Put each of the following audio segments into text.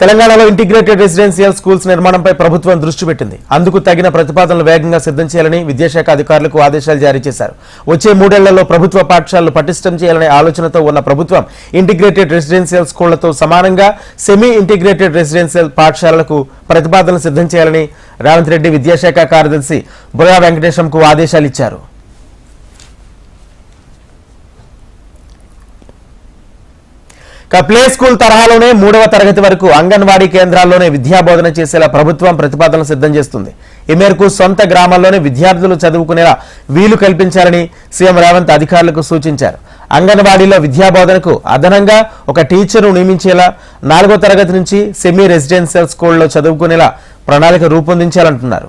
తెలంగాణలో integrated residential schools నిర్మాణంపై ప్రభుత్వం దృష్టి పెట్టింది. అందుకు తగిన ప్రతిపాదనలు వేగంగా సిద్ధం చేయాలని విద్యాశాఖ అధికారులకు ఆదేశాలు జారీ చేశారు. వచ్చే మూడేళ్ళలో ప్రభుత్వ పాఠశాలలు పటిష్టం చేయాలనే ఆలోచనతో ఉన్న ప్రభుత్వం ఇంటిగ్రేటెడ్ రెసిడెన్షియల్ స్కూళ్ళతో సమానంగా సెమీ ఇంటిగ్రేటెడ్ రెసిడెన్షియల్ పాఠశాలలకు ప్రతిపాదనలు సిద్ధం చేయాలని రేవంత్ రెడ్డి విద్యాశాఖ కార్యదర్శి బుర్రా వెంకటేశంకు ఆదేశాలు ఇచ్చారు. ప్లే స్కూల్ తరహాలోనే మూడవ తరగతి వరకు అంగన్వాడీ కేంద్రాల్లోనే విద్యాబోధన చేసేలా ప్రభుత్వం ప్రతిపాదనలు సిద్ధం చేస్తుంది. ఈ మేరకు సొంత గ్రామాల్లోనే విద్యార్థులు చదువుకునేలా వీలు కల్పించాలని సీఎం రేవంత్ అధికారులకు సూచించారు. అంగన్వాడీలో విద్యాబోధనకు అదనంగా ఒక టీచర్ను నియమించేలా నాలుగో తరగతి నుంచి సెమీ రెసిడెన్షియల్ స్కూల్లో చదువుకునేలా ప్రణాళిక రూపొందించాలంటున్నారు.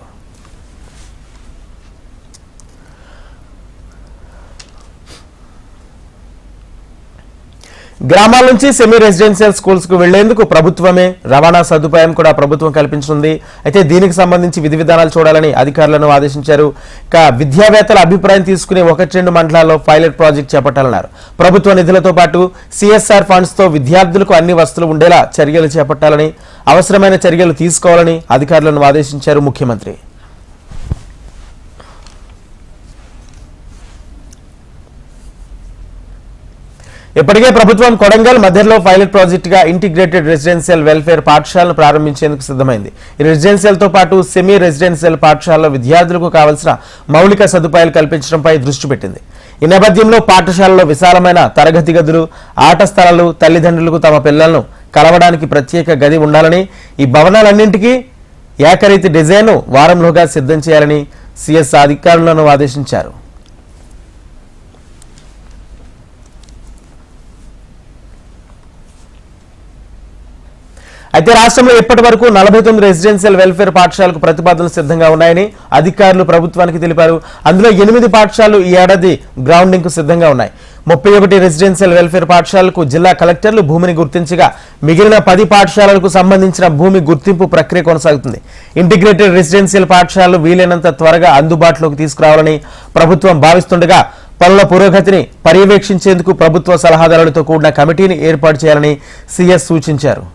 గ్రామాల నుంచి సెమీ రెసిడెన్షియల్ స్కూల్స్కు వెళ్ళేందుకు ప్రభుత్వమే రవాణా సదుపాయం కూడా ప్రభుత్వం కల్పించనుంది. అయితే దీనికి సంబంధించి విధి విధానాలు చూడాలని అధికారులను ఆదేశించారు. ఇక విద్యావేత్తల అభిప్రాయం తీసుకునే ఒకటి రెండు మండలాల్లో పైలట్ ప్రాజెక్ట్ చేపట్టాలన్నారు. ప్రభుత్వ నిధులతో పాటు సిఎస్ఆర్ ఫండ్స్తో విద్యార్థులకు అన్ని వస్తువులు ఉండేలా చర్యలు చేపట్టాలని అవసరమైన చర్యలు తీసుకోవాలని అధికారులను ఆదేశించారు ముఖ్యమంత్రి. ఇప్పటికే ప్రభుత్వం కొడంగల్ మధ్యలో పైలట్ ప్రాజెక్టుగా ఇంటిగ్రేటెడ్ రెసిడెన్షియల్ వెల్ఫేర్ పాఠశాలను ప్రారంభించేందుకు సిద్ధమైంది. ఈ రెసిడెన్షియల్తో పాటు సెమీ రెసిడెన్షియల్ పాఠశాలలో విద్యార్థులకు కావలసిన మౌలిక సదుపాయాలు కల్పించడంపై దృష్టి పెట్టింది. ఈ నేపథ్యంలో పాఠశాలలో విశాలమైన తరగతి గదులు ఆట స్థలాలు తల్లిదండ్రులకు తమ పిల్లలను కలవడానికి ప్రత్యేక గది ఉండాలని ఈ భవనాలన్నింటికీ ఏకరీతి డిజైన్ను వారంలోగా సిద్ధం చేయాలని సిఎస్ అధికారులను ఆదేశించారు. అయితే రాష్ట్రంలో ఇప్పటి వరకు నలభై తొమ్మిది రెసిడెన్షియల్ వెల్ఫేర్ పాఠశాలకు ప్రతిపాదనలు సిద్ధంగా ఉన్నాయని అధికారులు ప్రభుత్వానికి తెలిపారు. అందులో ఎనిమిది పాఠశాలలు ఈ ఏడాది గ్రౌండింగ్కు సిద్ధంగా ఉన్నాయి. ముప్పై ఒకటి రెసిడెన్షియల్ వెల్ఫేర్ పాఠశాలకు జిల్లా కలెక్టర్లు భూమిని గుర్తించగా మిగిలిన పది పాఠశాలలకు సంబంధించిన భూమి గుర్తింపు ప్రక్రియ కొనసాగుతుంది. ఇంటిగ్రేటెడ్ రెసిడెన్షియల్ పాఠశాలలు వీలైనంత త్వరగా అందుబాటులోకి తీసుకురావాలని ప్రభుత్వం భావిస్తుండగా పనుల పురోగతిని పర్యవేక్షించేందుకు ప్రభుత్వ సలహాదారులతో కూడిన కమిటీని ఏర్పాటు చేయాలని సీఎస్ సూచించారు.